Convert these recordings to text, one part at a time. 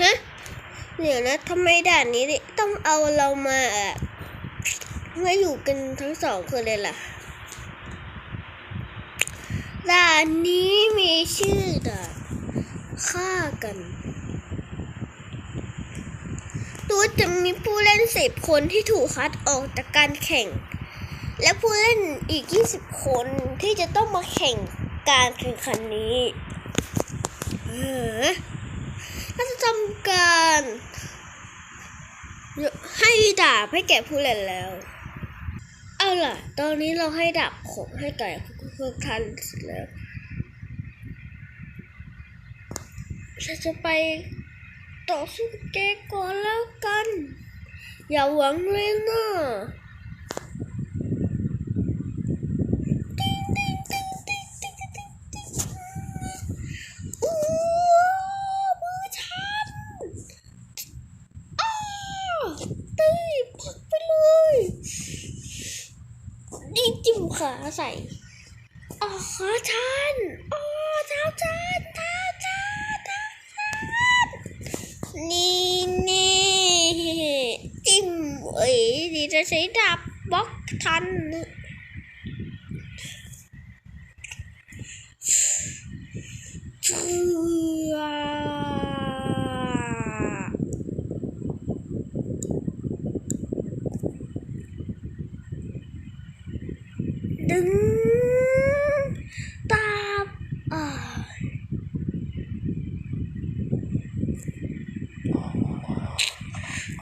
ฮะเดี๋ยวนะทำไมด่านนี้ต้องเอาเรามาอะมาอยู่กันทั้งสองคนเลยล่ะด่านนี้มีชื่อด่านฆ่ากันตัวจะมีผู้เล่นสิบคนที่ถูกคัดออกจากการแข่ง และผู้เล่นอีก 20 คนที่จะต้องมาแข่งการแข่งขันนี้เออ ถ้าจะทำการให้ดาบให้แก่ผู้เล่นแล้ว เอาล่ะ ตอนนี้เราให้ดาบของให้แก่พวกท่านเสร็จแล้วฉันจะไปต่อสู้แกก่อนแล้วกัน อย่าหวังเลยนะ ขาใส่อ๋อท่านอ๋อเท้าท่านเท้าท่านเท้าฉันนี่นี่จิ้มเอ้ยดีจะใช้ดาบบล็อกทันนะเชื่อดึงตาบอ่า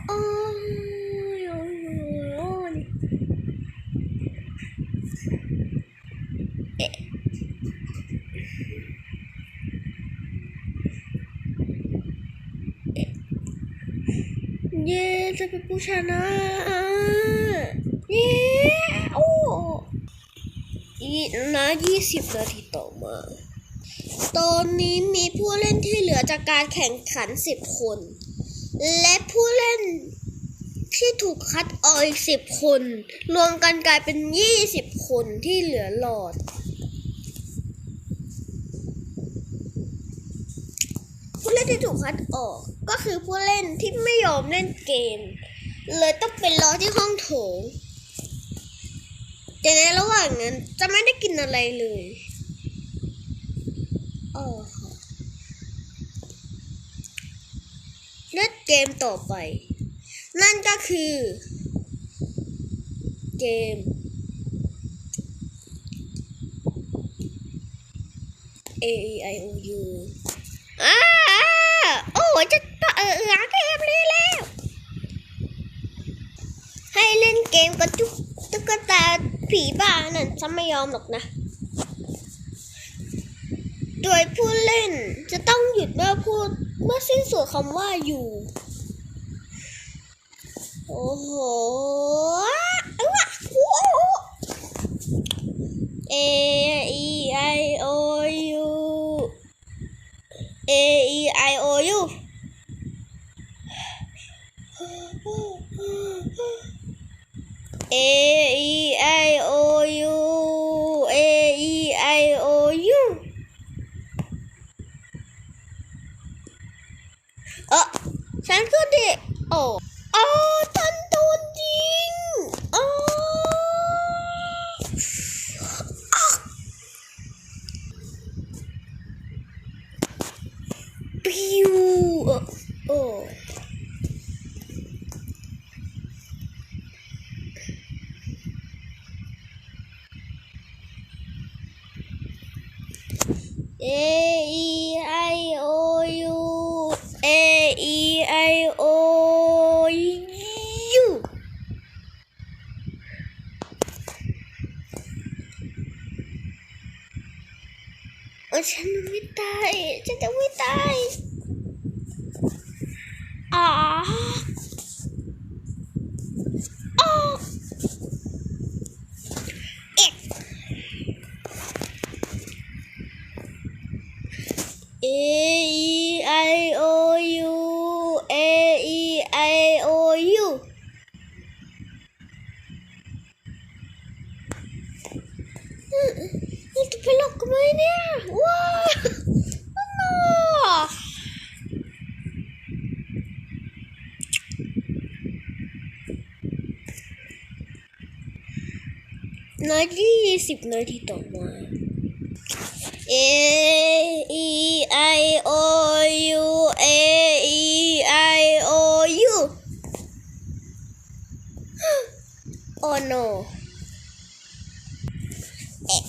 โอ้ยโอ้ยโอ้ยเอ๊ะเย้จะ เป็นผู้ชนะเย้โอ้อีกนะยี่สิบนาทีต่อมา ตอนนี้มีผู้เล่นที่เหลือจากการแข่งขันสิบคน และผู้เล่นที่ถูกคัดออกอีกสิบคน รวมกันกลายเป็นยี่สิบคนที่เหลือหลอด เล่นที่ถูกคัดออก ก็คือผู้เล่นที่ไม่ยอมเล่นเกม เลยต้องไปรอที่ห้องโถงแต่ในระหว่างนั้นจะไม่ได้กินอะไรเลยอ๋อเล่นเกมต่อไป นั่นก็คือ เกม A E I O U อ้า โอ้จะต่อเออเออเกมนี้แล้ว ให้เล่นเกมกับจุกตุ๊กตาผีบ้านั่นฉันไม่ยอมหรอกนะ โดยผู้เล่นจะต้องหยุดเมื่อพูดเมื่อสิ้นสุดคำว่าอยู่ โอ้โหเอ้วะโอ้โห A E I O U A E I O U A E I O U A E I O U เออฉันก็เด็กโอ้อ๋อท่านโดนยิงอ๋ออ๊ะปิวเออโอ้ A E I O U A E I O U โอ้ ฉันไม่ตาย ฉันจะไม่ตายอ๋ออ๋อเอ็ก A E I O U A E I O U อืมนี่จะไปหลอกกันไหมเนี่ย ว้าวว้าว ร้อยี่สิบนาทีต่อมา เอ๊ I O U A E I O U Oh no เอ๊ะ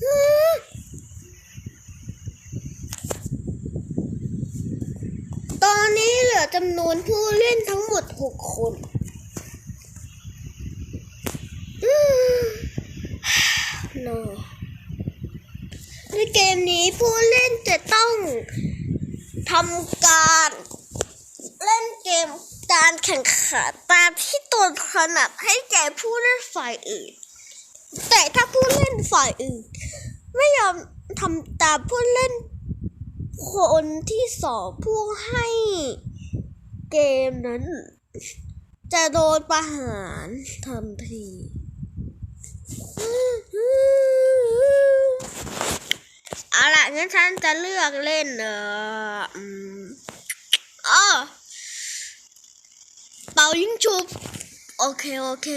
ฮึตอนนี้เหลือ จำนวนผู้เล่นทั้งหมด 6 คนอืม no ในเกมนี้ผู้เล่นจะต้องทำการ เล่นเกมการแข่งขันตามที่ตนถนัดให้แก่ผู้เล่นฝ่ายอื่น แต่ถ้าผู้เล่นฝ่ายอื่น ไม่ยอมทำตามผู้เล่นคนที่สองผู้ให้ เกมนั้น จะโดนประหารทันที เอาล่ะงั้นฉันจะเลือกเล่นเอออ๋อเป่ายิงชุบ โอเค โอเค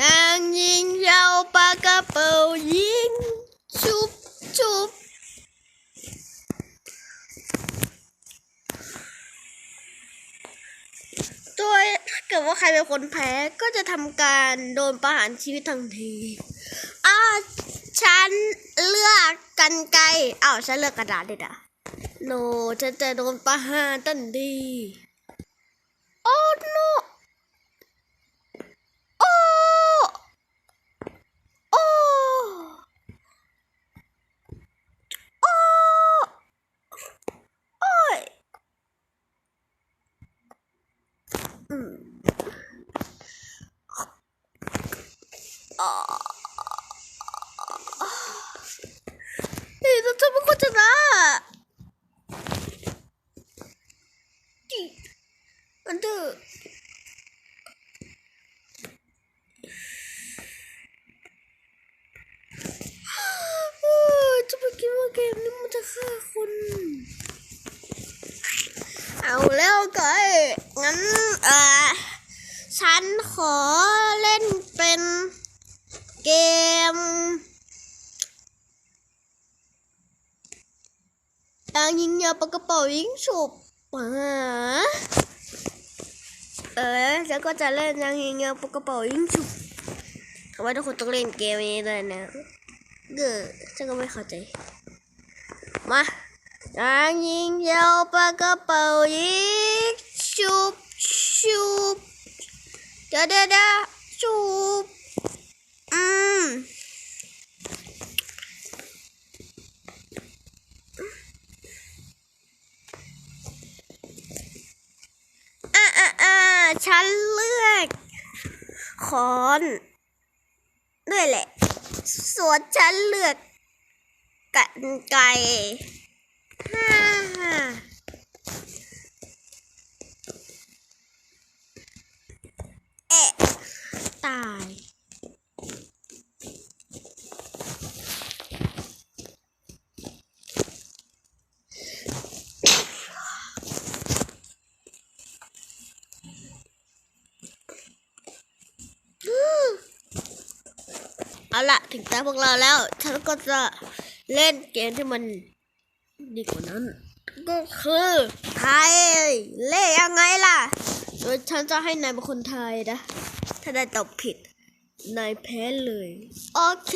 ยังยิงยาวปากกระเป๋ายิงชุบชุบ โดยถ้าเกิดว่าใครเป็นคนแพ้ก็จะทำการโดนประหารชีวิตทันทีอ้าฉันเลือกกันไกลอ้าวฉันเลือกกระดาษเลยอะโนฉันจะโดนประหารทันทีโอ้โนโอ้โอ้โอ้โอ้ย เฮ้ยเราจะเป็นคนชนะจิ มันเถอะโอ้ยจะไปคิดว่าเกมนี้มันจะฆ่าคนเอาแล้วไก่งั้นเอ่อฉันขอเล่นเป็นเกมยางยิงยาปากกระเป๋ายิงฉุบมา เออแล้วก็จะเล่นยางยิงยปกกระเป๋ายิงฉุบทำไมทุกคนต้องเล่นเกมนี้ด้วยนะเก้อฉันก็ไม่เข้าใจ มายางยิงยาวปากระเป๋ายิงฉุบฉุบเดี๋ยวเดี๋ยวเดี๋ยวฉุบอืม อ่าอ่าอ่า ฉันเลือกคอนด้วยแหละ ส่วนฉันเลือกกันไก่ฮ่าฮ่าเอ๊ะ ตาย เอาละถึงตาพวกเราแล้ว ฉันก็จะเล่นเกมที่มันดีกว่านั้น ก็คือไทยเล่ยังไงล่ะ โดยฉันจะให้นายเป็นคนไทยนะ ถ้าได้ตอบผิด นายแพ้เลย โอเค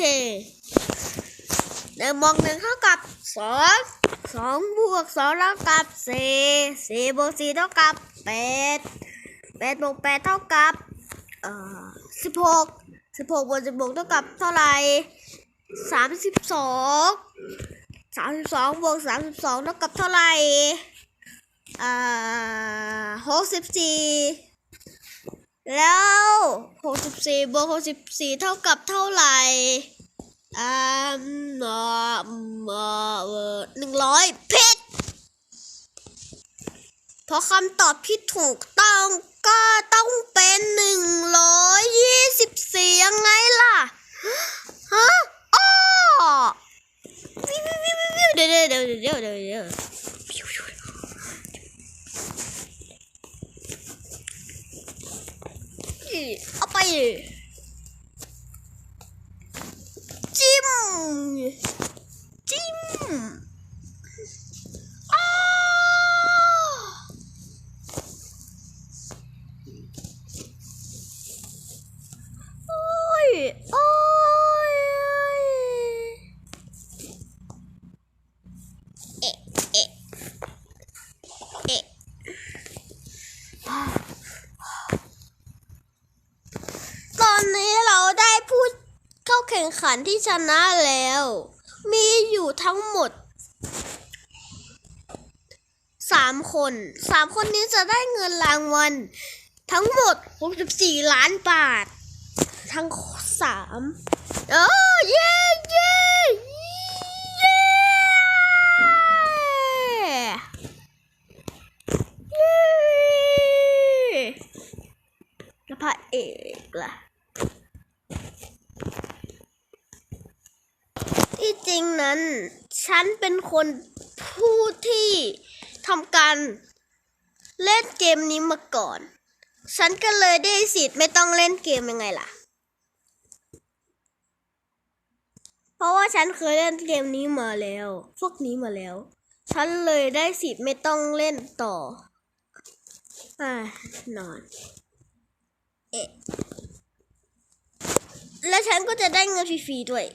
หนึ่งบวกหนึ่งเท่ากับสองสองบวกสองเท่ากับสี่สี่บวกสี่เท่ากับแปดแปดบวกแปดเท่ากับเอ่อสิบหก สิบหกบวกสิบหกเท่ากับเท่าไหร่สามสิบสองสามสิบสองบวกสามสิบสองเท่ากับเท่าไหร่อ่าหกสิบสี่แล้วหกสิบสี่บวกหกสิบสี่เท่ากับเท่าไหร่อ่าหนึ่งร้อยผิดเพราะคำตอบที่ถูกต้อง ก็ต้องเป็นหนึ่งร้อยยี่สิบสี่ยังไงล่ะ ฮะอ้อวิววิววิวเดี๋ยวเดี๋ยวเดี๋ยวเดี๋ยวเดี๋ยวเอาไปจิ้มจิ้ม แข่งขันที่ชนะแล้ว มีอยู่ทั้งหมดสามคนสามคนนี้จะได้เงินรางวัลทั้งหมด 64 ล้านบาท ทั้งสามโอ้เย้เย้เย้เย้แล้วพระเอกล่ะ ที่จ ริงนั้น ฉันเป็นคนผู้ที่ทำการเล่นเกมนี้มาก่อน ฉันก็เลยได้สิทธิ์ไม่ต้องเล่นเกมยังไงล่ะ เพราะว่าฉันเคยเล่นเกมนี้มาแล้ว พวกนี้มาแล้ว ฉันเลยได้สิทธิ์ไม่ต้องเล่นต่อ อ่านอน เอ๊ะ และฉันก็จะได้เงินฟรีๆด้วย